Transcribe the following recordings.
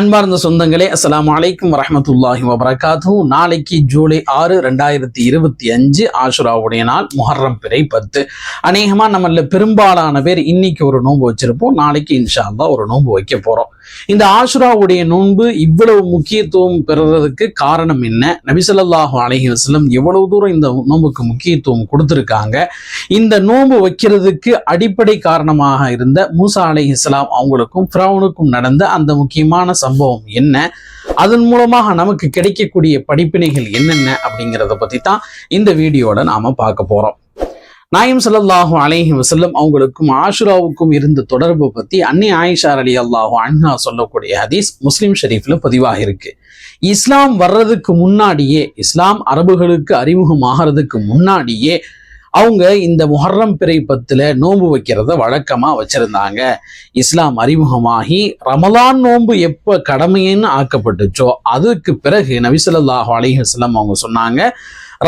அன்பார்ந்த சொந்தங்களே அஸ்லாம் அலைக்கும் வரமத்துல்லாஹி வபரகாத்து நாளைக்கு ஜூலை ஆறு ரெண்டாயிரத்தி இருபத்தி அஞ்சு ஆஷுராவுடைய நாள் முஹர்ரம் பிறை பத்து. அநேகமா நம்மள பெரும்பாலான பேர் இன்னைக்கு ஒரு நோன்பு வச்சிருப்போம். நாளைக்கு இன்ஷால்லா ஒரு நோன்பு வைக்க போறோம். இந்த ஆஷுராவுடைய நோன்பு இவ்வளவு முக்கியத்துவம் பெறுறதுக்கு காரணம் என்ன? நபிசல்லாஹு அலஹி வஸல்லம் எவ்வளவு தூரம் இந்த நோன்புக்கு முக்கியத்துவம் கொடுத்துருக்காங்க? இந்த நோன்பு வைக்கிறதுக்கு அடிப்படை காரணமாக இருந்த மூசா அலைஹிஸ்ஸலாம் அவங்களுக்கும் ஃபிரௌனுக்கும் நடந்த அந்த முக்கியமான சம்பவம் என்ன? அதன் மூலமாக நமக்கு கிடைக்கக்கூடிய படிப்பினைகள் என்னென்ன அப்படிங்கிறத பற்றி தான் இந்த வீடியோவில் நாம் பார்க்க போகிறோம் நாயம் சல்லாஹூ அலேஹி வசல்லம் அவங்களுக்கும் ஆஷுராவுக்கும் இருந்த தொடர்பு பற்றி அன்னி ஆயிஷா அலி அல்லாஹு அண்ணா சொல்லக்கூடிய ஹதீஸ் முஸ்லீம் ஷெரீஃபில் பதிவாக இருக்கு. இஸ்லாம் வர்றதுக்கு முன்னாடியே இஸ்லாம் அரபுகளுக்கு அறிமுகமாகிறதுக்கு முன்னாடியே அவங்க இந்த முஹர்ரம் பிறை பத்துல நோன்பு வைக்கிறத வழக்கமா வச்சிருந்தாங்க. இஸ்லாம் அறிமுகமாகி ரமலான் நோன்பு எப்ப கடமைன்னு ஆக்கப்பட்டுச்சோ அதுக்கு பிறகு நபிசல்லாஹு அலைஹி அவங்க சொன்னாங்க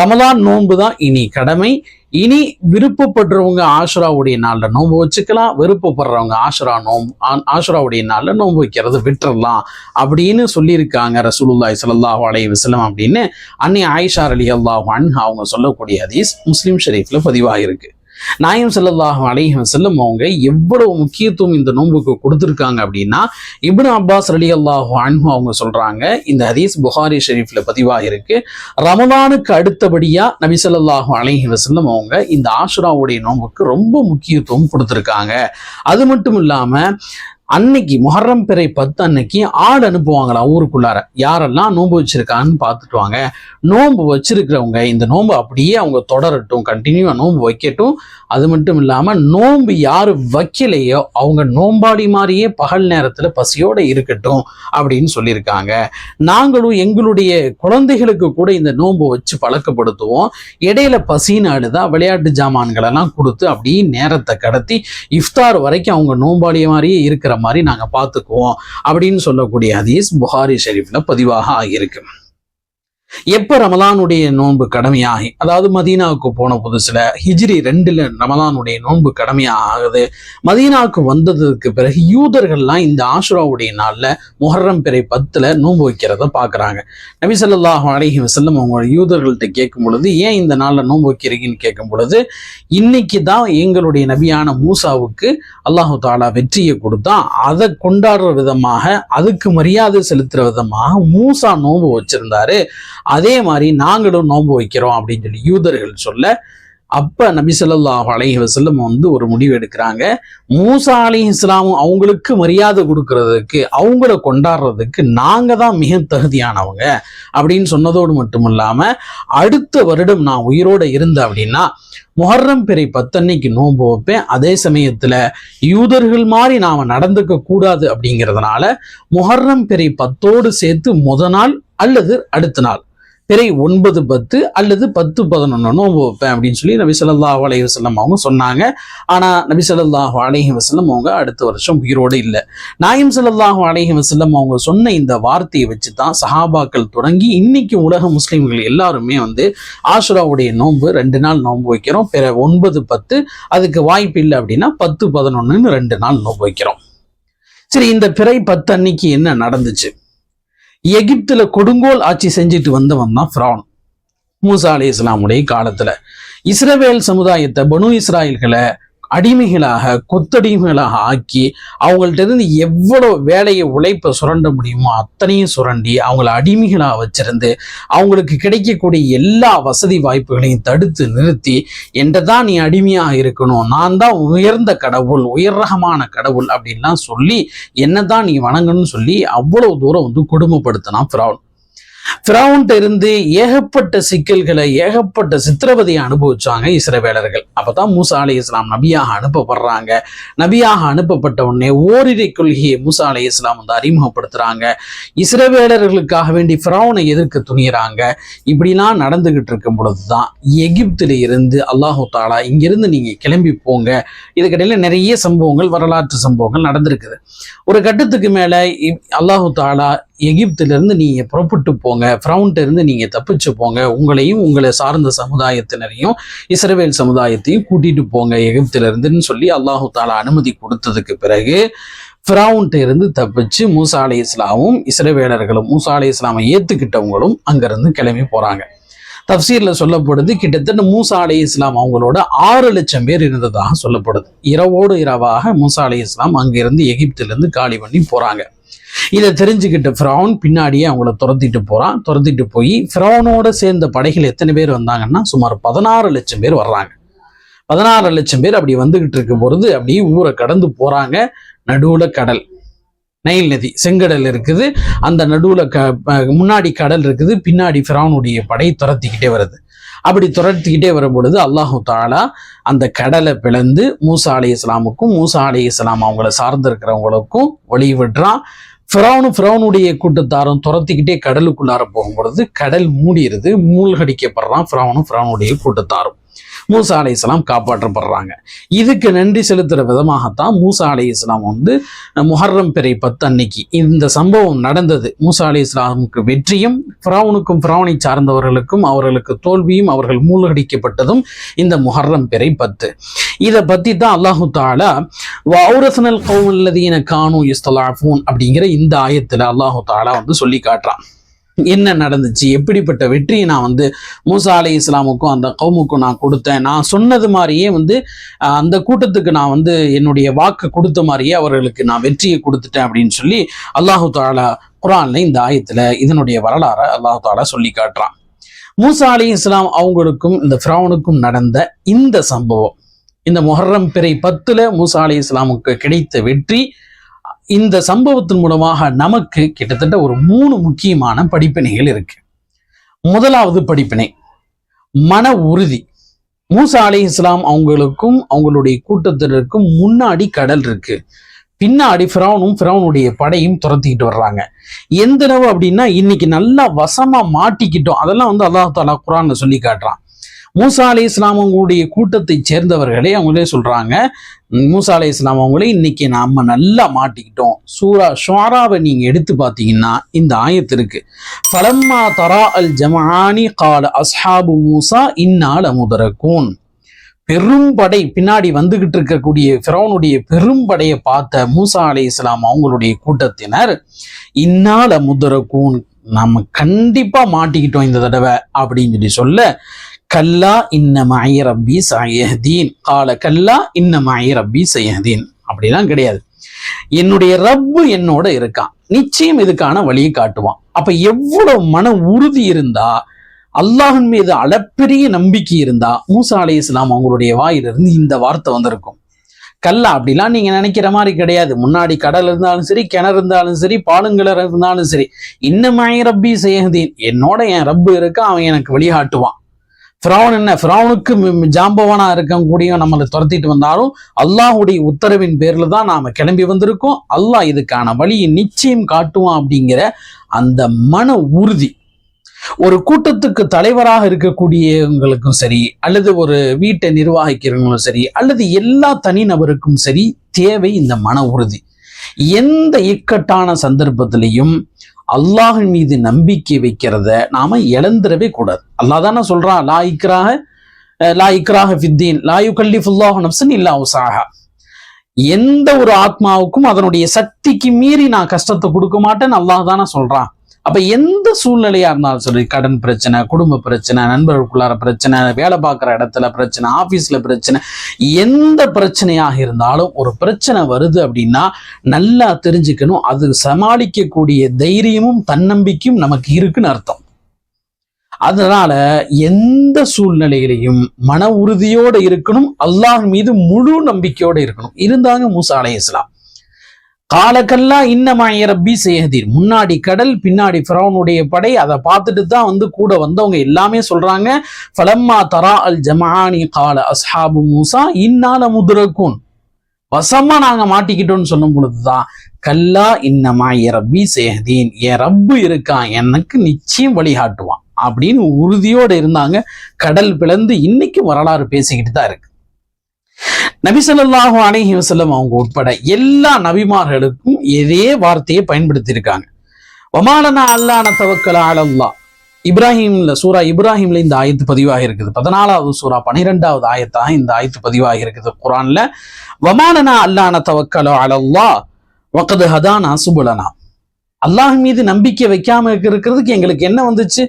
ரமலான் நோன்பு தான் இனி கடமை. இனி விருப்பப்படுறவங்க ஆசுராவுடைய நாளில் நோன்பு வச்சுக்கலாம் விருப்பப்படுறவங்க ஆசுரா நோம்பு ஆ- நாளில் நோன்பு வைக்கிறது விட்டுறலாம் அப்படின்னு சொல்லியிருக்காங்க ரசூலுல்லாய் சல்லாஹூ அலைய விசலம் அப்படின்னு அன்னை ஆயிஷா அலி அல்லாஹ் அவங்க சொல்லக்கூடிய ஹதீஸ் முஸ்லீம் ஷெரீஃபில் பதிவாகிருக்கு நாயம் ஸல்லல்லாஹு அலைஹி செல்லும் அவங்க எவ்வளவு முக்கியத்துவம் இந்த நோன்புக்கு கொடுத்துருக்காங்க அப்படின்னா இப்னு அப்பாஸ் அலி அல்லாஹு அன்ஹு அவங்க சொல்றாங்க இந்த ஹதீஸ் புகாரி ஷெரீஃப்ல பதிவாகிருக்கு ரமதானுக்கு அடுத்தபடியா நபி ஸல்லல்லாஹு அலைஹி செல்லும் அவங்க இந்த ஆஷுராவுடைய நோன்புக்கு ரொம்ப முக்கியத்துவம் கொடுத்துருக்காங்க. அது மட்டும் இல்லாம அன்னைக்கு முஹர்ரம் பிறை பத்து அன்னைக்கு ஆடு அனுப்புவாங்களாம் ஊருக்குள்ளார? யாரெல்லாம் நோன்பு வச்சிருக்கான்னு பார்த்துட்டு வாங்க. நோன்பு வச்சிருக்கிறவங்க இந்த நோன்பு அப்படியே அவங்க தொடரட்டும் கண்டினியூவா நோன்பு வைக்கட்டும். அது மட்டும் இல்லாம நோன்பு யாரு வைக்கலையோ அவங்க நோம்பாடி மாதிரியே பகல் நேரத்துல பசியோட இருக்கட்டும் அப்படின்னு சொல்லியிருக்காங்க. நாங்களும் எங்களுடைய குழந்தைகளுக்கு கூட இந்த நோன்பு வச்சு பழக்கப்படுத்துவோம். இடையில பசின்னு அழுதா விளையாட்டு ஜாமான்களெல்லாம் கொடுத்து அப்படியே நேரத்தை கடத்தி இஃப்தார் வரைக்கும் அவங்க நோம்பாடிய மாதிரியே இருக்கிற மாதிரி நாங்க பார்த்துக்குவோம் அப்படின்னு சொல்லக்கூடிய ஹதீஸ் புகாரி ஷெரீஃபில் பதிவாக ஆகியிருக்கு. எப்ப ரமலானுடைய நோன்பு கடமையாகி அதாவது மதீனாவுக்கு போன புதுசுல ஹிஜ்ரி ரெண்டுல ரமலானுடைய நோன்பு கடமையாக ஆகுது மதீனாவுக்கு வந்ததுக்கு பிறகு யூதர்கள்லாம் இந்த ஆஷுராவுடைய நாள்ல முஹர்ரம் பிறை பத்துல நோன்பு வைக்கிறத பாக்குறாங்க. நபி ஸல்லல்லாஹு அலஹி வசல்லம் அவங்க யூதர்கள்ட்ட கேட்கும் பொழுது ஏன் இந்த நாள்ல நோன்பு வைக்கிறீங்கன்னு கேட்கும் பொழுது இன்னைக்கு தான் எங்களுடைய நபியான மூசாவுக்கு அல்லாஹு தாலா வெற்றியை கொடுத்தா அதை கொண்டாடுற விதமாக அதுக்கு மரியாதை செலுத்துற விதமாக மூசா நோன்பு வச்சிருந்தாரு. அதே மாதிரி நாங்களும் நோன்பு வைக்கிறோம் அப்படின்னு சொல்லி யூதர்கள் சொல்ல அப்ப நபி ஸல்லல்லாஹு அலைஹி வந்து ஒரு முடிவு எடுக்கிறாங்க. மூசா அலி இஸ்லாமும் அவங்களுக்கு மரியாதை கொடுக்கறதுக்கு அவங்கள கொண்டாடுறதுக்கு நாங்க தான் மிக தகுதியானவங்க அப்படின்னு சொன்னதோடு மட்டும் இல்லாம அடுத்த வருடம் நான் உயிரோட இருந்தேன் அப்படின்னா முஹர்ரம் பிறை பத்தன்னைக்கு நோன்பு வைப்பேன். அதே சமயத்துல யூதர்கள் மாதிரி நாம நடந்துக்க கூடாது அப்படிங்கிறதுனால முஹர்ரம் பிறை பத்தோடு சேர்த்து முத நாள் அல்லது அடுத்த நாள். பிறை ஒன்பது பத்து அல்லது பத்து பதினொன்று நோன்பு வைப்பேன் அப்படின்னு சொல்லி நபி ஸல்லல்லாஹு அலைஹி அவங்க சொன்னாங்க. ஆனால் நபி ஸல்லல்லாஹு அலைஹி அவங்க அடுத்த வருஷம் உயிரோடு இல்லை. நாயம் ஸல்லல்லாஹு அலைஹி வஸல்லம் அவங்க சொன்ன இந்த வார்த்தையை வச்சு தான் சஹாபாக்கள் தொடங்கி இன்னைக்கு உலக முஸ்லீம்கள் எல்லாருமே வந்து ஆஷுராவுடைய நோன்பு ரெண்டு நாள் நோன்பு வைக்கிறோம். பிற ஒன்பது பத்து அதுக்கு வாய்ப்பு இல்லை அப்படின்னா பத்து பதினொன்றுன்னு ரெண்டு நாள் நோன்பு வைக்கிறோம். சரி இந்த பிறை பத்து அன்னைக்கு என்ன நடந்துச்சு? எகிப்துல கொடுங்கோல் ஆட்சி செஞ்சுட்டு வந்தவன் தான் ஃப்ரான். மூசா அலி இஸ்லாமுடைய காலத்துல. இஸ்ரவேல் சமுதாயத்தை பனு இஸ்ராயல்களை அடிமைகளாக கொத்தடிமைகளாக ஆக்கி அவங்கள்ட்ட இருந்து எவ்வளோ வேலையை உழைப்பை சுரண்ட முடியுமோ அத்தனையும் சுரண்டி அவங்கள அடிமைகளாக வச்சிருந்து அவங்களுக்கு கிடைக்கக்கூடிய எல்லா வசதி வாய்ப்புகளையும் தடுத்து நிறுத்தி என்கிட்ட தான் நீ அடிமையாக இருக்கணும். நான் தான் உயர்ந்த கடவுள் உயர்ரகமான கடவுள் அப்படின்லாம் சொல்லி என்ன தான் நீ வணங்கணும்னு சொல்லி அவ்வளோ தூரம் வந்து கொடுமைப்படுத்தினான் ஃபிரௌன். ஃபிரௌன்ட்ட இருந்து ஏகப்பட்ட சிக்கல்களை ஏகப்பட்ட சித்திரவதையை அனுபவிச்சாங்க இஸ்ரவேலர்கள். அப்பதான் மூசா அலி இஸ்லாம் நபியாக அனுப்பப்படுறாங்க. நபியாக அனுப்பப்பட்ட உடனே ஓரிரை கொள்கையை மூசா அலி இஸ்லாம் வந்து அறிமுகப்படுத்துறாங்க. இஸ்ரவேலர்களுக்காக வேண்டி ஃபிரௌனை எதிர்க்க துணியறாங்க. இப்படிலாம் நடந்துகிட்டு இருக்கும் பொழுதுதான் எகிப்தில இருந்து அல்லாஹு தாலா இங்கிருந்து நீங்க கிளம்பி போங்க. இதுக்கிடையில நிறைய சம்பவங்கள் வரலாற்று சம்பவங்கள் நடந்திருக்குது. ஒரு கட்டத்துக்கு மேல அல்லாஹு தாலா எகிப்திலிருந்து நீங்கள் புறப்பட்டு போங்க. ஃப்ரௌன்ட்ட இருந்து நீங்க தப்பிச்சு போங்க. உங்களையும் உங்களை சார்ந்த சமுதாயத்தினரையும் இஸ்ரவேல் சமுதாயத்தையும் கூட்டிட்டு போங்க எகிப்திலிருந்துன்னு சொல்லி அல்லாஹு தாலா அனுமதி கொடுத்ததுக்கு பிறகு ஃபிரௌன்ட்ட இருந்து தப்பிச்சு மூசா அலி இஸ்லாமும் இஸ்ரவேலர்களும் மூசா அலி இஸ்லாமை ஏற்றுக்கிட்டவங்களும் அங்கேருந்து கிளம்பி போகிறாங்க தப்சீரில் சொல்லப்படுது கிட்டத்தட்ட மூசா அலி இஸ்லாம் அவங்களோட ஆறு லட்சம் பேர் இருந்ததாக சொல்லப்படுது. இரவோடு இரவாக மூசா அலி இஸ்லாம் அங்கிருந்து எகிப்திலிருந்து காலி பண்ணி போகிறாங்க இதை தெரிஞ்சுக்கிட்ட ஃபிரௌன் பின்னாடியே அவங்கள துரத்திட்டு போறான். துரத்திட்டு போய் ஃபிரௌனோட சேர்ந்த படைகள் எத்தனை பேர் வந்தாங்கன்னா சுமார் பதினாறு லட்சம் பேர் வர்றாங்க. பதினாறு லட்சம் பேர் அப்படி வந்துகிட்டு இருக்கும் பொழுது அப்படியே ஊரை கடந்து போறாங்க நடுவுல கடல். நைல் நதி செங்கடல் இருக்குது. அந்த நடுவுல க முன்னாடி கடல் இருக்குது. பின்னாடி ஃபிரௌனுடைய படை துரத்திக்கிட்டே வருது. அப்படி துரத்திக்கிட்டே வரும் பொழுது அல்லாஹு தாலா அந்த கடலை பிளந்து மூசா அலி இஸ்லாமுக்கும் மூசா அலி இஸ்லாம் அவங்கள சார்ந்து இருக்கிறவங்களுக்கும் வழி விடுறான் ஃபிரௌனு ஃபிரௌனுடைய கூட்டத்தாரும் துரத்திக்கிட்டே கடலுக்குள்ளார போகும் பொழுது கடல் மூடிடுது மூழ்கடிக்கப்படுறான் ஃபிரௌனும் ஃபிரௌனுடைய கூட்டத்தாரும். மூசா அலை இஸ்லாம் காப்பாற்றப்படுறாங்க. இதுக்கு நன்றி செலுத்துற விதமாகத்தான் மூசா அலை இஸ்லாம் வந்து முஹர்ரம் பிறை பத்து அன்னைக்கு. இந்த சம்பவம் நடந்தது. மூசா அலி இஸ்லாமுக்கு வெற்றியும் ஃபிரௌனுக்கும் ஃப்ராவனை சார்ந்தவர்களுக்கும் அவர்களுக்கு தோல்வியும் அவர்கள் மூழ்கடிக்கப்பட்டதும் இந்த முஹர்ரம் பிறை பத்து இதை பத்தி தான் அல்லாஹு தாலா வௌரசனல் கௌமல்லதீன கானு இஸ்தலாஃபூன் அப்படிங்கிற இந்த ஆயத்துல அல்லாஹு தாலா வந்து சொல்லி காட்டுறான். என்ன நடந்துச்சு? எப்படிப்பட்ட வெற்றியை நான் வந்து மூசா அலி இஸ்லாமுக்கும் அந்த கவுமுக்கும் நான் கொடுத்தேன். நான் சொன்னது மாதிரியே வந்து அந்த கூட்டத்துக்கு நான் வந்து என்னுடைய வாக்கு கொடுத்த மாதிரியே அவர்களுக்கு நான் வெற்றியை கொடுத்துட்டேன் அப்படின்னு சொல்லி அல்லாஹு தாலா குரான்ல இந்த ஆயத்துல இதனுடைய வரலாறை அல்லாஹு தாலா சொல்லி காட்டுறான். மூசா அலி இஸ்லாம் அவங்களுக்கும் இந்த ஃபிரௌனுக்கும் நடந்த இந்த சம்பவம் இந்த மொஹர்ரம் பிறை பத்துல மூசா அலி இஸ்லாமுக்கு கிடைத்த வெற்றி இந்த சம்பவத்தின் மூலமாக நமக்கு கிட்டத்தட்ட ஒரு மூணு முக்கியமான படிப்பினைகள் இருக்கு. முதலாவது படிப்பினை மன உறுதி. மூசா அலி இஸ்லாம் அவங்களுக்கும் அவங்களுடைய கூட்டத்தினருக்கும் முன்னாடி கடல் இருக்கு. பின்னாடி ஃபிரௌனும் ஃபிரௌனுடைய படையும் துரத்திக்கிட்டு வர்றாங்க. எந்த அளவு அப்படின்னா இன்னைக்கு நல்லா வசமா மாட்டிக்கிட்டோம். அதெல்லாம் வந்து அல்லாஹ் தாலா குரான்ல சொல்லி காட்டுறான். மூசா அலி இஸ்லாம் அவங்களுடைய கூட்டத்தை சேர்ந்தவர்களே அவங்களே சொல்றாங்க மூசா அலி இஸ்லாம் அவங்களே இன்னைக்கு நாம நல்லா மாட்டிக்கிட்டோம். சூரா ஷுவாராவை நீங்க எடுத்து பார்த்தீங்கன்னா இந்த ஆயத்து இருக்கு. ஃபலம்மா தரா அல் ஜமானி கால அஸ்ஹாபு மூசா இன்னால் அமுதரக்கூன் பெரும்படை பின்னாடி வந்துகிட்டு இருக்கக்கூடிய ஃபிரௌனுடைய பெரும்படையை பார்த்த மூசா அலி இஸ்லாம் அவங்களுடைய கூட்டத்தினர் இன்னால முதரக்கூன் நம்ம கண்டிப்பா மாட்டிக்கிட்டோம் இந்த தடவை அப்படின்னு சொல்லி சொல்ல கல்லா இன்ன மாய ரப்பி சயஹதீன். கால கல்லா இன்ன மாய ரப்பி சயஹதீன். அப்படிலாம் கிடையாது. என்னுடைய ரப்பு என்னோட இருக்கான் நிச்சயம் இதுக்கான வழியை காட்டுவான். அப்ப எவ்வளவு மன உறுதி இருந்தா அல்லாஹின் மீது அளப்பெரிய நம்பிக்கை இருந்தா மூசா அலி இஸ்லாம் அவங்களுடைய வாயிலிருந்து இந்த வார்த்தை வந்திருக்கும். கல்லா அப்படிலாம் நீங்க நினைக்கிற மாதிரி கிடையாது. முன்னாடி கடல் இருந்தாலும் சரி கிணறு இருந்தாலும் சரி பாலுங்கிணறு இருந்தாலும் சரி இன்னமாய் ரப்பி செய்யதீன் என்னோட என் ரப்பு இருக்கா அவன் எனக்கு வழிகாட்டுவான். ஃபிரௌன் என்ன? ஃபிரௌனுக்கு ஜாம்பவனா இருக்கக்கூடிய நம்மளை துரத்திட்டு வந்தாலும் அல்லாஹுடைய உத்தரவின் பேர்ல தான் நாம கிளம்பி வந்திருக்கோம். அல்லாஹ் இதுக்கான வழியை நிச்சயம் காட்டுவான் அப்படிங்கிற அந்த மன உறுதி. ஒரு கூட்டத்துக்கு தலைவராக இருக்கக்கூடியவங்களுக்கும் சரி அல்லது ஒரு வீட்டை நிர்வாகிக்கிறவங்களும் சரி அல்லது எல்லா தனிநபருக்கும் சரி தேவை இந்த மன உறுதி. எந்த இக்கட்டான சந்தர்ப்பத்திலையும் அல்லாஹின் மீது நம்பிக்கை வைக்கிறத நாம இழந்துடவே கூடாது. அல்லாஹ் தானே சொல்றான் லா இக்ராக அஹ், லா இக்ராக ஃபித்தீன் லா யுகல்லிஃபுல்லாஹு நப்சன் இல்லா உசாகா எந்த ஒரு ஆத்மாவுக்கும் அதனுடைய சக்திக்கு மீறி நான் கஷ்டத்தை கொடுக்க மாட்டேன்னு அல்லாஹ் தானே சொல்றான். அப்ப எந்த சூழ்நிலையா இருந்தாலும் சரி கடன் பிரச்சனை குடும்ப பிரச்சனை நண்பர்களுக்குள்ளார பிரச்சனை வேலை பார்க்குற இடத்துல பிரச்சனை ஆபீஸ்ல பிரச்சனை எந்த பிரச்சனையாக இருந்தாலும் ஒரு பிரச்சனை வருது அப்படின்னா நல்லா தெரிஞ்சுக்கணும். அது சமாளிக்கக்கூடிய தைரியமும் தன்னம்பிக்கையும் நமக்கு இருக்குன்னு அர்த்தம். அதனால எந்த சூழ்நிலையிலையும் மன உறுதியோடு இருக்கணும். அல்லாஹ் மீது முழு நம்பிக்கையோடு இருக்கணும். இருந்தாங்க மூசா அலை இஸ்லாம் காலக்கல்லா இன்னமாய ரப்பி செய்யதீர். முன்னாடி கடல் பின்னாடி ஃபிரௌனுடைய படை அதை பார்த்துட்டு தான் வந்து கூட வந்தவங்க எல்லாமே சொல்றாங்க. ஃபலம்மா தரா அல் ஜமானி கால அஸ்ஹாபு மூசா இன்னால முதுரக்கூன். வசமா நாங்க மாட்டிக்கிட்டோம்னு சொல்லும் பொழுதுதான் கல்லா இன்னமாய ரப்பி சேஹதீன் என் ரப்பு இருக்கான் எனக்கு நிச்சயம் வழிகாட்டுவான் அப்படின்னு உறுதியோடு இருந்தாங்க. கடல் பிளந்து இன்னைக்கு வரலாறு பேசிக்கிட்டு தான் இருக்கு. நபிசல்லாஹு அணைஹி வசல்லம் அவங்க உட்பட எல்லா நபிமார்களுக்கும் இதே வார்த்தையை பயன்படுத்தி இருக்காங்க வமாலனா அல்லான தவக்கல அலல்லா இப்ராஹிம்ல சூரா இப்ராஹிம்ல இந்த ஆயத்து பதிவாக இருக்குது. பதினாலாவது சூரா பனிரெண்டாவது ஆயத்தாக இந்த ஆயத்து பதிவாக இருக்குது குரான்ல வமாலனா அல்லான தவக்கலோ அலல்லா வக்கது ஹதானா சுபுலனா. அல்லாஹ் மீது நம்பிக்கை வைக்காம இருக்கிறதுக்கு எங்களுக்கு என்ன வந்துச்சு?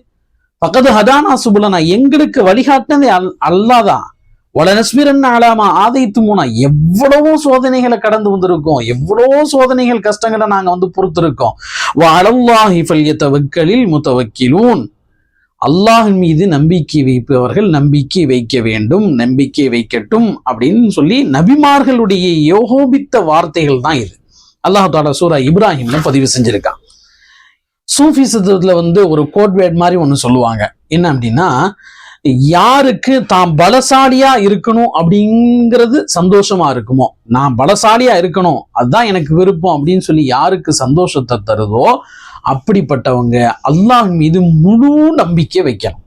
பக்கத்து ஹதானா சுபுலனா எங்களுக்கு வழிகாட்டினது அல் அல்லாதான் வளனஸ்மிரன் ஆலாமா ஆதைத்து மூணா எவ்வளவோ சோதனைகளை கடந்து வந்திருக்கோம். எவ்வளவோ சோதனைகள் கஷ்டங்களை நாங்க வந்து பொறுத்திருக்கோம். வலல்லாஹி ஃபல்யத்தவக்கலில் முத்தவக்கிலூன் அல்லாஹின் மீது நம்பிக்கை வைப்பவர்கள் நம்பிக்கை வைக்க வேண்டும் நம்பிக்கை வைக்கட்டும் அப்படின்னு சொல்லி நபிமார்களுடைய யோகோபித்த வார்த்தைகள் தான் இது. அல்லாஹ் தாலா சூரா இப்ராஹிம்ல பதிவு செஞ்சிருக்கான். சூஃபி சித்தத்துல வந்து ஒரு கோட்வேட் மாதிரி ஒன்று சொல்லுவாங்க. என்ன அப்படின்னா யாருக்கு தான் பலசாலியா இருக்கணும் அப்படிங்கிறது சந்தோஷமா இருக்குமோ? நான் பலசாலியா இருக்கணும். அதுதான் எனக்கு விருப்பம் அப்படின்னு சொல்லி யாருக்கு சந்தோஷத்தை தருதோ அப்படிப்பட்டவங்க அல்லாஹ் மீது முழு நம்பிக்கை வைக்கணும்.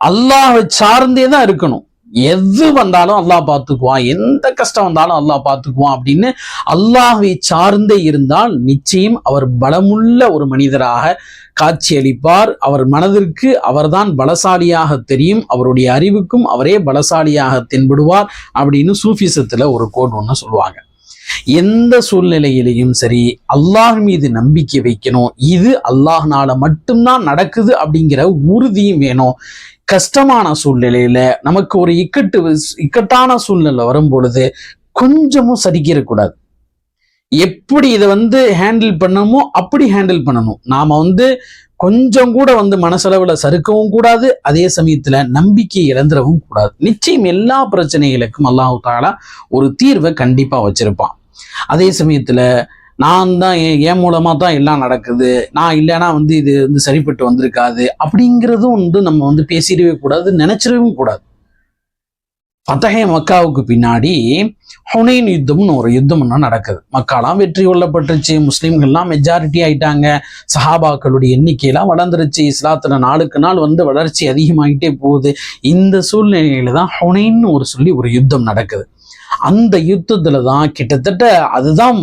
அல்லாஹை சார்ந்தே தான் இருக்கணும். எது வந்தாலும் அல்லாஹ் பார்த்துக்குவான். எந்த கஷ்டம் வந்தாலும் அல்லாஹ் பார்த்துக்குவான் அப்படின்னு அல்லாஹை சார்ந்தே இருந்தால் நிச்சயம் அவர் பலமுள்ள ஒரு மனிதராக காட்சியளிப்பார். அவர் மனதிற்கு அவர்தான் பலசாலியாக தெரியும். அவருடைய அறிவுக்கும் அவரே பலசாலியாக தென்படுவார் அப்படின்னு சூஃபிசத்துல ஒரு கோட் ஒன்று சொல்லுவாங்க. எந்த சூழ்நிலையிலையும் சரி அல்லாஹ் மீது நம்பிக்கை வைக்கணும். இது அல்லாஹ்னால மட்டும்தான் நடக்குது அப்படிங்கிற உறுதியும் வேணும். கஷ்டமான சூழ்நிலையில நமக்கு ஒரு இக்கட்டு இக்கட்டான சூழ்நிலை வரும் பொழுது கொஞ்சமும் சறுக்கிடக்கூடாது எப்படி இதை வந்து ஹேண்டில் பண்ணணுமோ அப்படி ஹேண்டில் பண்ணணும். நாம வந்து கொஞ்சம் கூட வந்து மனசளவுல சறுக்கவும் கூடாது அதே சமயத்துல நம்பிக்கை இழந்துடவும் கூடாது. நிச்சயம் எல்லா பிரச்சனைகளுக்கும் அல்லாஹு தாலா ஒரு தீர்வை கண்டிப்பா வச்சிருப்பான். அதே சமயத்துல நான் தான் என் என் தான் எல்லாம் நடக்குது. நான் இல்லைன்னா வந்து இது வந்து சரிப்பட்டு வந்திருக்காது. அப்படிங்கிறதும் வந்து நம்ம வந்து பேசிடவே கூடாது நினச்சிடவும் கூடாது. பத்தகைய மக்காவுக்கு பின்னாடி ஹுனைன் யுத்தம்னு ஒரு யுத்தம் ஒன்று நடக்குது. மக்காலாம் வெற்றி கொள்ளப்பட்டுருச்சு முஸ்லீம்கள்லாம் மெஜாரிட்டி ஆயிட்டாங்க சஹாபாக்களுடைய எண்ணிக்கையெல்லாம் வளர்ந்துருச்சு இஸ்லாத்துல நாளுக்கு நாள் வந்து வளர்ச்சி அதிகமாகிட்டே போகுது. இந்த சூழ்நிலையில தான் ஹுனைன்னு ஒரு சொல்லி ஒரு யுத்தம் நடக்குது. அந்த யுத்தத்துல தான் கிட்டத்தட்ட அதுதான்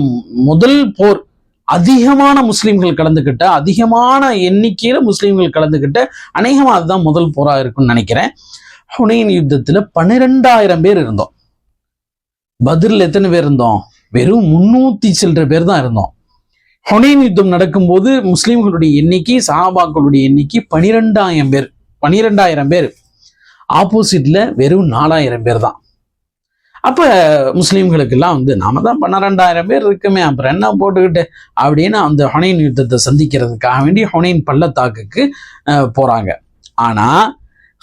முதல் போர். அதிகமான முஸ்லீம்கள் கலந்துக்கிட்ட அதிகமான எண்ணிக்கையில முஸ்லிம்கள் கலந்துக்கிட்ட அநேகமா அதுதான் முதல் போரா இருக்கும்னு நினைக்கிறேன். ஹுனைன் யுத்தத்துல பன்னிரெண்டாயிரம் பேர் இருந்தோம். பதிரில் எத்தனை பேர் இருந்தோம்? வெறும் முன்னூத்தி சில்லற பேர் தான் இருந்தோம். ஹுனைன் யுத்தம் நடக்கும்போது முஸ்லீம்களுடைய எண்ணிக்கை சஹாபாக்களுடைய எண்ணிக்கை பனிரெண்டாயிரம் பேர் பனிரெண்டாயிரம் பேர். ஆப்போசிட்ல வெறும் நாலாயிரம் பேர் தான். அப்ப முஸ்லீம்களுக்கெல்லாம் வந்து நாம தான் பன்னிரெண்டாயிரம் பேர் இருக்குமே அப்புறம் என்ன போட்டுக்கிட்டு அப்படின்னு அந்த ஹொனைன் யுத்தத்தை சந்திக்கிறதுக்காக வேண்டி ஹொனைன் பள்ளத்தாக்குக்கு அஹ், போறாங்க. ஆனா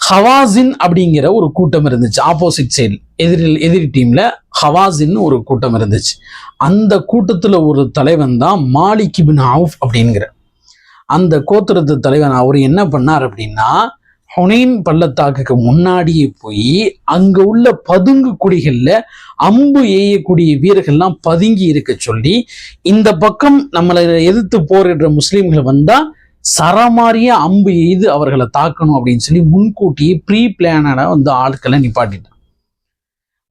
ஹவாசின் அப்படிங்கிற ஒரு கூட்டம் இருந்துச்சு. ஆப்போசிட் சைடு எதிரில் எதிரி டீம்ல ஹவாசின் ஒரு கூட்டம் இருந்துச்சு. அந்த கூட்டத்துல ஒரு தலைவன் தான் மாலிக் பின் ஆஃப் அப்படிங்கிற. அந்த கோத்திரத்து தலைவன் அவர் என்ன பண்ணார் அப்படின்னா ஹுனைன் பள்ளத்தாக்குக்கு முன்னாடியே போய் அங்க உள்ள பதுங்கு குடிகளில் அம்பு எய்யக்கூடிய வீரர்கள்லாம் பதுங்கி இருக்க சொல்லி இந்த பக்கம் நம்மளை எதிர்த்து போரிடுற முஸ்லீம்கள் வந்தால் சரமாரிய அம்பு எய்து அவர்களை தாக்கணும் அப்படின்னு சொல்லி முன்கூட்டியே ப்ரீ பிளானடா வந்து ஆட்களை நிப்பாட்டிட்டான்.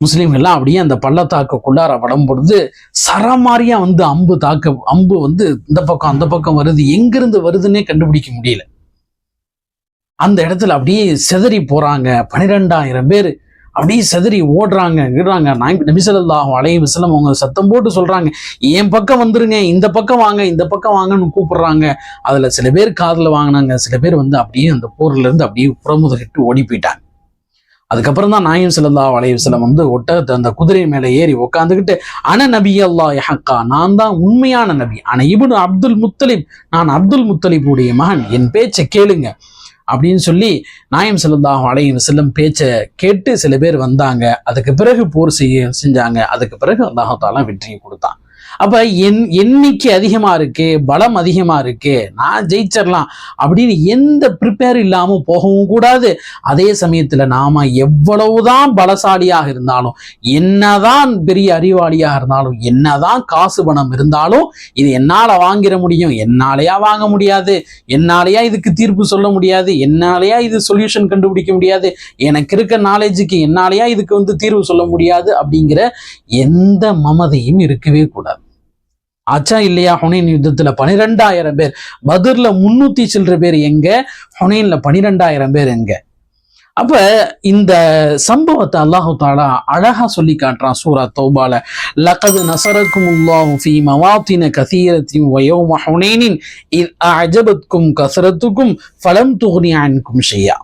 முஸ்லீம்கள்லாம் அப்படியே அந்த பள்ளத்தாக்குள்ளார படம் பொழுது சரமாரியா வந்து அம்பு தாக்க அம்பு வந்து இந்த பக்கம் அந்த பக்கம் வருது எங்கிருந்து வருதுன்னே கண்டுபிடிக்க முடியல. அந்த இடத்துல அப்படியே சிதறி போறாங்க. பனிரெண்டாயிரம் பேர் அப்படியே சிதறி ஓடுறாங்க விடுறாங்க நபிசல்லாஹும் அலைய விசலம் அவங்க சத்தம் போட்டு சொல்றாங்க. என் பக்கம் வந்துருங்க இந்த பக்கம் வாங்க இந்த பக்கம் வாங்கன்னு கூப்பிடுறாங்க. அதுல சில பேர் காதுல வாங்கினாங்க. சில பேர் வந்து அப்படியே அந்த போர்ல இருந்து அப்படியே புறமுதுகிட்டு ஓடி போயிட்டாங்க. அதுக்கப்புறம் தான் நாயம் சல்லா அலையுசலம் வந்து ஒட்ட அந்த குதிரை மேலே ஏறி உட்காந்துக்கிட்டு அன நபி அல்லா ஹக்கா நான் தான் உண்மையான நபி. ஆனா இபுன் அப்துல் முத்தலிப். நான் அப்துல் முத்தலிபுடைய மகன். என் பேச்சை கேளுங்க. அப்படின்னு சொல்லி நாயம் செல்லந்தாகும் அலையும் செல்லும் பேச்சை கேட்டு சில பேர் வந்தாங்க. அதுக்கு பிறகு போர் செய்ய செஞ்சாங்க. அதுக்கு பிறகு அல்லாஹாலாம் வெற்றியை கொடுத்தான். அப்ப என் எண்ணிக்கை அதிகமா இருக்கு பலம் அதிகமா இருக்கு நான் ஜெயிச்சிடலாம் அப்படின்னு எந்த ப்ரிப்பேர் இல்லாம போகவும் கூடாது. அதே சமயத்துல நாம எவ்வளவுதான் பலசாலியாக இருந்தாலும் என்னதான் பெரிய அறிவாளியாக இருந்தாலும் என்னதான் காசு பணம் இருந்தாலும் இது என்னால வாங்கிட முடியும் என்னாலையா வாங்க முடியாது என்னாலையா இதுக்கு தீர்ப்பு சொல்ல முடியாது என்னாலயா இது சொல்யூஷன் கண்டுபிடிக்க முடியாது எனக்கு இருக்க நாலேஜுக்கு என்னாலயா இதுக்கு வந்து தீர்வு சொல்ல முடியாது அப்படிங்கிற எந்த மமதையும் இருக்கவே கூடாது. ஆச்சா இல்லையா ஹுனைன் யுத்தத்துல? பனிரெண்டாயிரம் பேர். பதர்ல முன்னூத்தி சில்லற பேர் எங்க? ஹுனைன்ல பனிரெண்டாயிரம் பேர் எங்க? அப்ப இந்த சம்பவத்தை அல்லாஹு தாலா அழகா சொல்லி காட்டுறான் சூரா தௌபால. லகது நசரக்கும் அல்லாஹு ஃபீ மவாத்தின கசீரத்தின் வயோம ஹுனைனின் இத் அஜபத்கும் கசரத்துக்கும் ஃபலம் துகுனி அன்கும் ஷையா.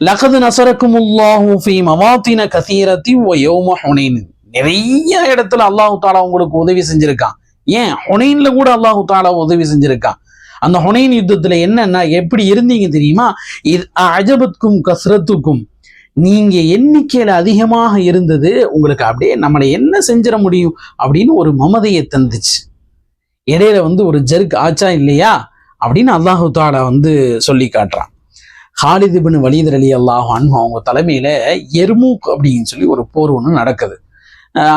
லகது நசரக்கும் அல்லாஹு ஃபீ மவாத்தின கசீரத்தின் வயோம ஹுனைனின் நிறைய இடத்துல அல்லாஹு தாலா உங்களுக்கு உதவி செஞ்சிருக்கான். ஏன்? ஹொனைன்ல கூட அல்லாஹு தாலா உதவி செஞ்சிருக்கான். அந்த ஹொனைன் யுத்தத்துல என்னன்னா எப்படி இருந்தீங்க தெரியுமா? இது அஜபத்துக்கும் கஸ்ரத்துக்கும் நீங்க எண்ணிக்கையில அதிகமாக இருந்தது உங்களுக்கு அப்படியே நம்மளை என்ன செஞ்சிட முடியும் அப்படின்னு ஒரு மமதையை தந்துச்சு. இடையில வந்து ஒரு ஜெர்க் ஆச்சா இல்லையா? அப்படின்னு அல்லாஹு தாலா வந்து சொல்லி காட்டுறான். ஹாலிதிபின் வலிதர் அலி அல்லாஹ் அவங்க தலைமையில எர்மூக் அப்படின்னு சொல்லி ஒரு போர் ஒன்று நடக்குது.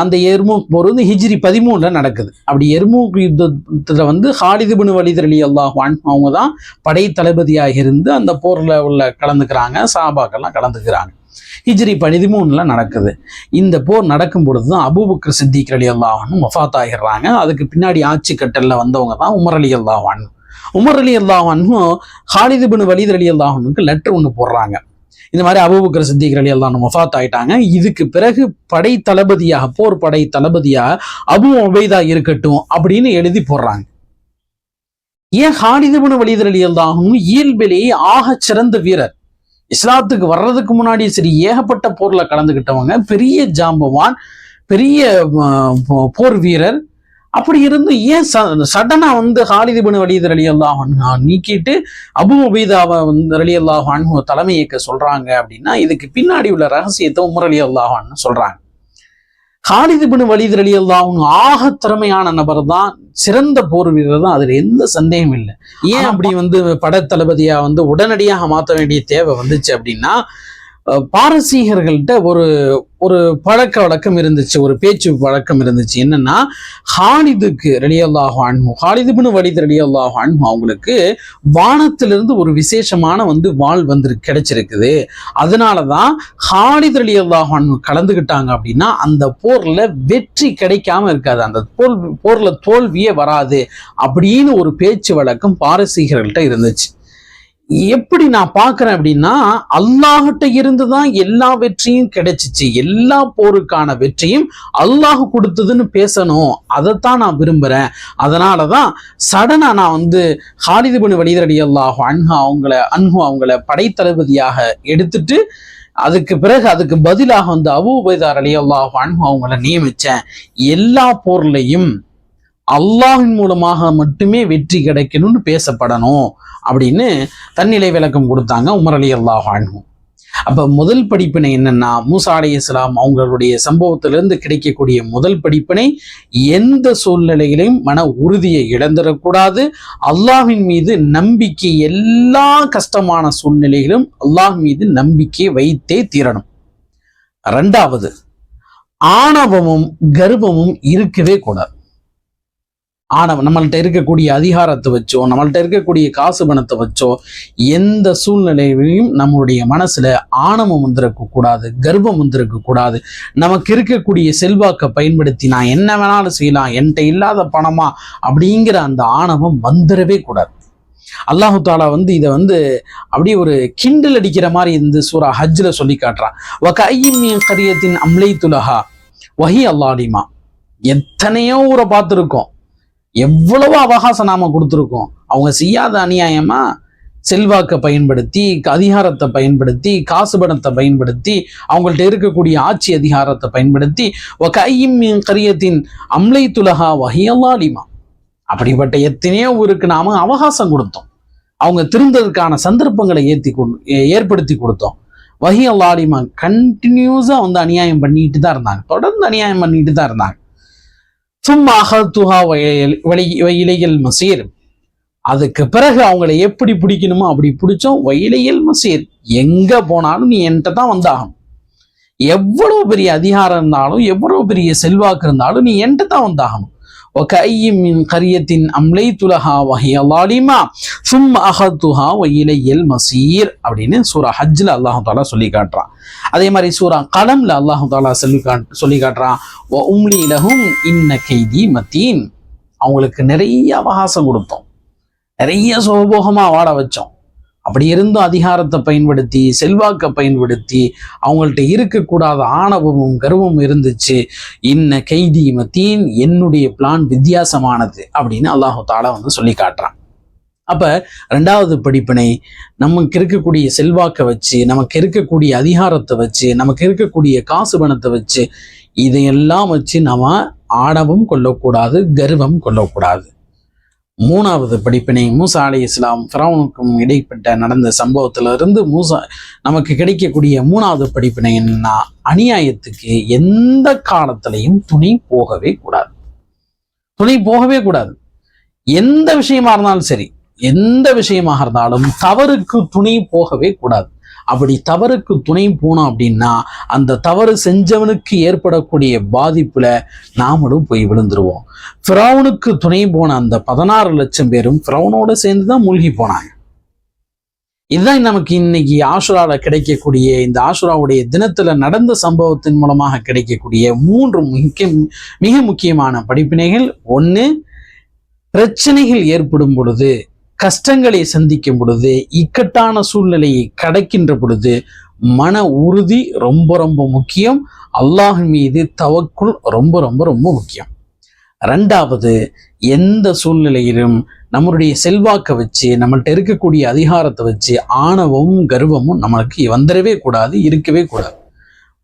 அந்த எர்மூக் போர் வந்து ஹிஜ்ரி பதிமூணில் நடக்குது. அப்படி எர்மூக் யுத்தத்தில் வந்து ஹாலிதுபின் வலிதர் அலி அல்லாஹ் அவங்க தான் படை தளபதியாக இருந்து அந்த போரில் உள்ள கலந்துக்கிறாங்க சாபாக்கெல்லாம் கலந்துக்கிறாங்க. ஹிஜ்ரி பதிமூணில் நடக்குது. இந்த போர் நடக்கும் பொழுது தான் அபூபக்கர் சித்திக் அலி அல்லாஹானும் வஃத் ஆகிடுறாங்க அதுக்கு பின்னாடி ஆட்சி கட்டலில் வந்தவங்க தான் உமர் அலி அல்லாஹான் உமர் அலி அல்லாஹனும் ஹாலிதுபின் வலிதர் அலி அல்லாஹனுக்கு லெட்டர் ஒன்று போடுறாங்க. இந்த மாதிரி அபூபக்கர் சித்திக் அலி அல்லா வஃத் ஆயிட்டாங்க. இதுக்கு பிறகு படை தளபதியாக போர் படை தளபதியாக அபு ஒபைதா இருக்கட்டும் அப்படின்னு எழுதி போடுறாங்க. ஏன் ஹாலிதபுன வலிதர் அலி அல்லாஹும் இயல்பிலேயே ஆக சிறந்த வீரர். இஸ்லாத்துக்கு வர்றதுக்கு முன்னாடி சரி ஏகப்பட்ட போர்ல கலந்துகிட்டவங்க பெரிய ஜாம்பவான் பெரிய போர் வீரர் அப்படி இருந்து ஏன் சடனா வந்து ஹாலிது பின் வலித் அலி அல்லாஹ் நீக்கிட்டு அபு உபீதாவை வந்து அலி அல்லாஹ் தலைமை இயக்க சொல்றாங்க அப்படின்னா இதுக்கு பின்னாடி உள்ள ரகசியத்தை உமர் அலி அல்லாஹான் சொல்றாங்க. ஹாலிது பின் வலித் அலி அல்லாஹ் ஆக திறமையான நபர் தான் சிறந்த போர் வீரர் தான் அதுல எந்த சந்தேகம் இல்லை. ஏன் அப்படி வந்து படத்தளபதியா வந்து உடனடியாக மாற்ற வேண்டிய தேவை வந்துச்சு அப்படின்னா பாரசீகர்கள்ட்ட ஒரு ஒரு பழக்க வழக்கம் இருந்துச்சு ஒரு பேச்சு வழக்கம் இருந்துச்சு. என்னன்னா ஹாலிதுக்கு ரெடியல்லாக அன்பு ஹாலிதுபின் வலித் ரலியல்லாஹு அவங்களுக்கு வானத்திலிருந்து ஒரு விசேஷமான வந்து வாள் வந்து கிடைச்சிருக்குது. அதனால தான் ஹாலித் ரெடியல்லாக அன்பு கலந்துக்கிட்டாங்க அப்படின்னா அந்த போர்ல வெற்றி கிடைக்காம இருக்காது. அந்த போர் போர்ல தோல்வியே வராது அப்படின்னு ஒரு பேச்சு வழக்கம் பாரசீகர்கள்ட்ட இருந்துச்சு. எப்படி நான் பார்க்குறேன் அப்படின்னா அல்லாஹிட்ட இருந்து தான் எல்லா வெற்றியும் கிடைச்சிச்சு. எல்லா போருக்கான வெற்றியும் அல்லாஹ் கொடுத்ததுன்னு பேசணும். அதைத்தான் நான் விரும்புறேன். அதனால தான் சடனா நான் வந்து ஹாலிது வலிதரடி அல்லாஹ் அன்ஹா அவங்கள அன்ஹு அவங்கள படைத்தளபதியாக எடுத்துட்டு அதுக்கு பிறகு அதுக்கு பதிலாக வந்து அபு உபைதார் அலி அல்லாஹ் அன்ஹு அவங்கள நியமிச்சேன். எல்லா போர்லையும் அல்லாஹின் மூலமாக மட்டுமே வெற்றி கிடைக்கணும்னு பேசப்படணும் அப்படின்னு தன்னிலை விளக்கம் கொடுத்தாங்க உமர் அலி அல்லாஹ் அன்ஹு. அப்ப முதல் படிப்பினை என்னன்னா மூசா அலி இஸ்லாம் அவங்களுடைய சம்பவத்திலிருந்து கிடைக்கக்கூடிய முதல் படிப்பினை எந்த சூழ்நிலையிலையும் மன உறுதியை இழந்துடக்கூடாது. அல்லாஹின் மீது நம்பிக்கை எல்லா கஷ்டமான சூழ்நிலையிலும் அல்லாஹ் மீது நம்பிக்கை வைத்தே தீரணும். ரெண்டாவது ஆணவமும் கர்வமும் இருக்கவே கூடாது. ஆணவம் நம்மள்கிட்ட இருக்கக்கூடிய அதிகாரத்தை வச்சோ நம்மள்கிட்ட இருக்கக்கூடிய காசு பணத்தை வச்சோ எந்த சூழ்நிலையிலையும் நம்மளுடைய மனசில் ஆணவம் வந்திருக்க கூடாது கர்வம் வந்திருக்க கூடாது. நமக்கு இருக்கக்கூடிய செல்வாக்கை பயன்படுத்தி நான் என்ன வேணாலும் செய்யலாம் என்கிட்ட இல்லாத பணமா அப்படிங்கிற அந்த ஆணவம் வந்துடவே கூடாது. அல்லாஹு தாலா வந்து இதை வந்து அப்படியே ஒரு கிண்டல் அடிக்கிற மாதிரி இருந்து சூரா ஹஜ்ஜில் சொல்லி காட்டுறான். கரியத்தின் அம்லை துலஹா வஹி அல்லாலிமா எத்தனையோ ஊரை பார்த்துருக்கோம். எவ்வளவு அவகாசம் நாம கொடுத்துருக்கோம். அவங்க செய்யாத அநியாயமா செல்வாக்கை பயன்படுத்தி அதிகாரத்தை பயன்படுத்தி காசு பணத்தை பயன்படுத்தி அவங்கள்ட்ட இருக்கக்கூடிய ஆட்சி அதிகாரத்தை பயன்படுத்தி ஒக கரியத்தின் அம்லை துலகா வகையல்லாலிமா அப்படிப்பட்ட எத்தனையோ ஊருக்கு நாம அவகாசம் கொடுத்தோம். அவங்க திருந்ததுக்கான சந்தர்ப்பங்களை ஏற்றி ஏற்படுத்தி கொடுத்தோம். வஹி அல்லாலிமா கண்டினியூஸா வந்து அநியாயம் பண்ணிட்டு தான் இருந்தாங்க. தொடர்ந்து அநியாயம் பண்ணிட்டு தான் இருந்தாங்க. சும்மா அகத்துஹா வயிலையில் மசீர் அதுக்கு பிறகு அவங்கள எப்படி பிடிக்கணுமோ அப்படி பிடிச்சோம். வயிலையில் மசீர் எங்க போனாலும் நீ என்கிட்ட தான் வந்தாகணும். எவ்வளவு பெரிய அதிகாரம் இருந்தாலும் எவ்வளவு பெரிய செல்வாக்கு இருந்தாலும் நீ என்கிட்ட தான் வந்தாகணும். கரியத்தின் அம்லை துலஹா வஹிய லாலிமா சும் அஹத்துஹா வயிலையல் மசீர் அப்படின்னு சூரா ஹஜ்ஜில் அல்லாஹு தாலா சொல்லி காட்டுறான். அதே மாதிரி சூரா கலம்ல அல்லாஹு தாலா சொல்லி காட் சொல்லி காட்டுறான். உம்லி லஹும் இன்ன கைதி மத்தீன் அவங்களுக்கு நிறைய அவகாசம் கொடுத்தோம். நிறைய சுகபோகமாக வாட வச்சோம். அப்படி இருந்தும் அதிகாரத்தை பயன்படுத்தி செல்வாக்கை பயன்படுத்தி அவங்கள்ட்ட இருக்கக்கூடாத ஆணவமும் கர்வமும் இருந்துச்சு. இன்ன கைதி மத்தீன் என்னுடைய பிளான் வித்தியாசமானது அப்படின்னு அல்லாஹு தாலா வந்து சொல்லி காட்டுறான். அப்போ ரெண்டாவது படிப்பினை நமக்கு இருக்கக்கூடிய செல்வாக்கை வச்சு நமக்கு இருக்கக்கூடிய அதிகாரத்தை வச்சு நமக்கு இருக்கக்கூடிய காசு பணத்தை வச்சு இதையெல்லாம் வச்சு நாம் ஆணவம் கொள்ளக்கூடாது கர்வம் கொள்ளக்கூடாது. மூணாவது படிப்பினை மூசா அலி இஸ்லாம் ஃபிரௌனுக்கும் இடைப்பட்ட நடந்த சம்பவத்துல இருந்து மூசா நமக்கு கிடைக்கக்கூடிய மூணாவது படிப்பினை என்னன்னா அநியாயத்துக்கு எந்த காலத்திலையும் துணி போகவே கூடாது. துணி போகவே கூடாது. எந்த விஷயமா இருந்தாலும் சரி எந்த விஷயமாக இருந்தாலும் தவறுக்கு துணை போகவே கூடாது. அப்படி தவறுக்கு துணை போனோம் அப்படின்னா அந்த தவறு செஞ்சவனுக்கு ஏற்படக்கூடிய பாதிப்புல நாமளும் போய் விழுந்துருவோம். ஃபிரௌனுக்கு துணை போன அந்த பதினாறு லட்சம் பேரும் ஃபிரௌனோட சேர்ந்து தான் மூழ்கி போனாங்க. இதுதான் நமக்கு இன்னைக்கு ஆசுராவில் கிடைக்கக்கூடிய இந்த ஆசுராவுடைய தினத்துல நடந்த சம்பவத்தின் மூலமாக கிடைக்கக்கூடிய மூன்று முக்கிய மிக முக்கியமான படிப்பினைகள். ஒன்று பிரச்சனைகள் ஏற்படும் பொழுது கஷ்டங்களை சந்திக்கும் பொழுது இக்கட்டான சூழ்நிலையை கடக்கின்ற பொழுது மன உறுதி ரொம்ப ரொம்ப முக்கியம். அல்லாஹ் மீது தவக்குள் ரொம்ப ரொம்ப ரொம்ப முக்கியம். ரெண்டாவது எந்த சூழ்நிலையிலும் நம்மளுடைய செல்வாக்கை வச்சு நம்மள்கிட்ட இருக்கக்கூடிய அதிகாரத்தை வச்சு ஆணவமும் கர்வமும் நம்மளுக்கு வந்துடவே கூடாது இருக்கவே கூடாது.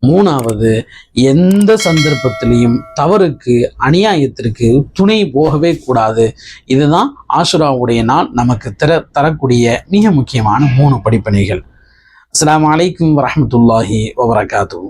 மூணாவது எந்த சந்தர்ப்பத்திலையும் தவறுக்கு அநியாயத்திற்கு துணை போகவே கூடாது. இதுதான் ஆசுராவுடைய நாள் நமக்கு தர தரக்கூடிய மிக முக்கியமான மூணு படிப்பணிகள் அஸ்லாம் வலைக்கம் வரமத்துல்லாஹி வபரகாத்தூ